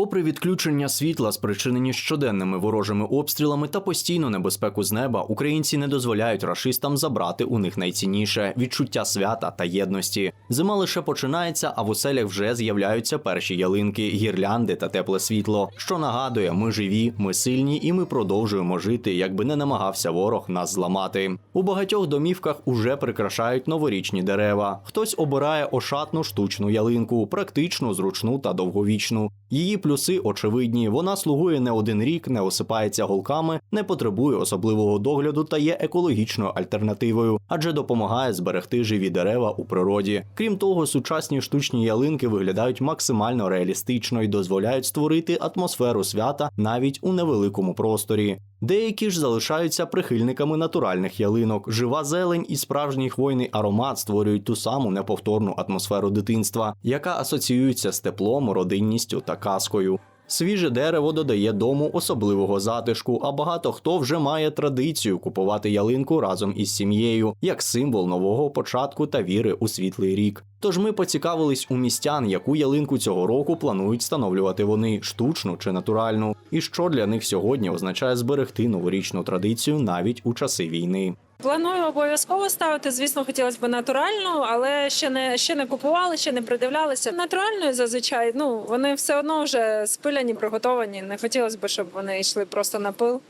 Попри відключення світла, спричинені щоденними ворожими обстрілами та постійну небезпеку з неба, українці не дозволяють рашистам забрати у них найцінніше відчуття свята та єдності. Зима лише починається, а в оселях вже з'являються перші ялинки, гірлянди та тепле світло. Що нагадує, ми живі, ми сильні і ми продовжуємо жити, якби не намагався ворог нас зламати. У багатьох домівках уже прикрашають новорічні дерева. Хтось обирає ошатну штучну ялинку, практичну, зручну та довговічну. Її плюси очевидні. Вона слугує не один рік, не осипається голками, не потребує особливого догляду та є екологічною альтернативою, адже допомагає зберегти живі дерева у природі. Крім того, сучасні штучні ялинки виглядають максимально реалістично і дозволяють створити атмосферу свята навіть у невеликому просторі. Деякі ж залишаються прихильниками натуральних ялинок. Жива зелень і справжній хвойний аромат створюють ту саму неповторну атмосферу дитинства, яка асоціюється з теплом, родинністю та казкою. Свіже дерево додає дому особливого затишку, а багато хто вже має традицію купувати ялинку разом із сім'єю як символ нового початку та віри у світлий рік. Тож ми поцікавились у містян, яку ялинку цього року планують встановлювати вони штучну чи натуральну, і що для них сьогодні означає зберегти новорічну традицію навіть у часи війни. Планую обов'язково ставити. Звісно, хотілося б натуральну, але ще не ще не купували, ще не придивлялися. Натуральною зазвичай ну вони все одно вже спиляні, приготовані. Не хотілося б, щоб вони йшли просто на пил.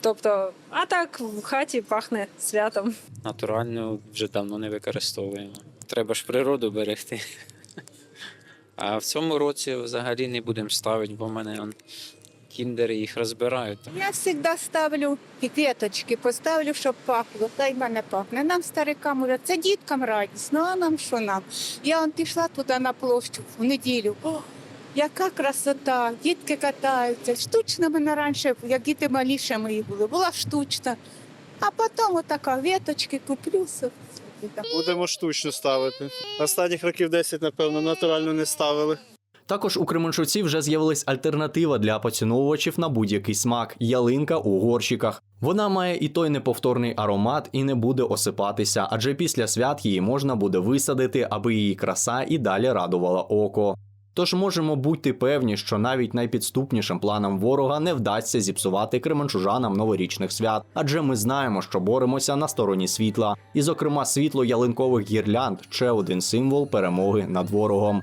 Тобто, а так в хаті пахне святом. натуральну вже давно не використовуємо. Треба ж природу берегти. А в цьому році взагалі не будемо ставити, бо в мене кіндери їх розбирають. Я завжди ставлю квіточки, поставлю, щоб пахло. Та й мене пахне. Нам старикам уже це діткам радість. Ну а нам що нам? Я он пішла туди на площу в неділю. О, яка красота! Дітки катаються. Штучна мене раніше, як діти маліше мої були, була штучна. А потім отака віточки куплю. Будемо штучно ставити. Останніх років 10, напевно, натурально не ставили. Також у Кременчуці вже з'явилась альтернатива для поціновувачів на будь-який смак ялинка у горщиках. Вона має і той неповторний аромат і не буде осипатися, адже після свят її можна буде висадити, аби її краса і далі радувала око. Тож можемо бути певні, що навіть найпідступнішим планам ворога не вдасться зіпсувати кременчужанам новорічних свят, адже ми знаємо, що боремося на стороні світла, і, зокрема, світло ялинкових гірлянд ще один символ перемоги над ворогом.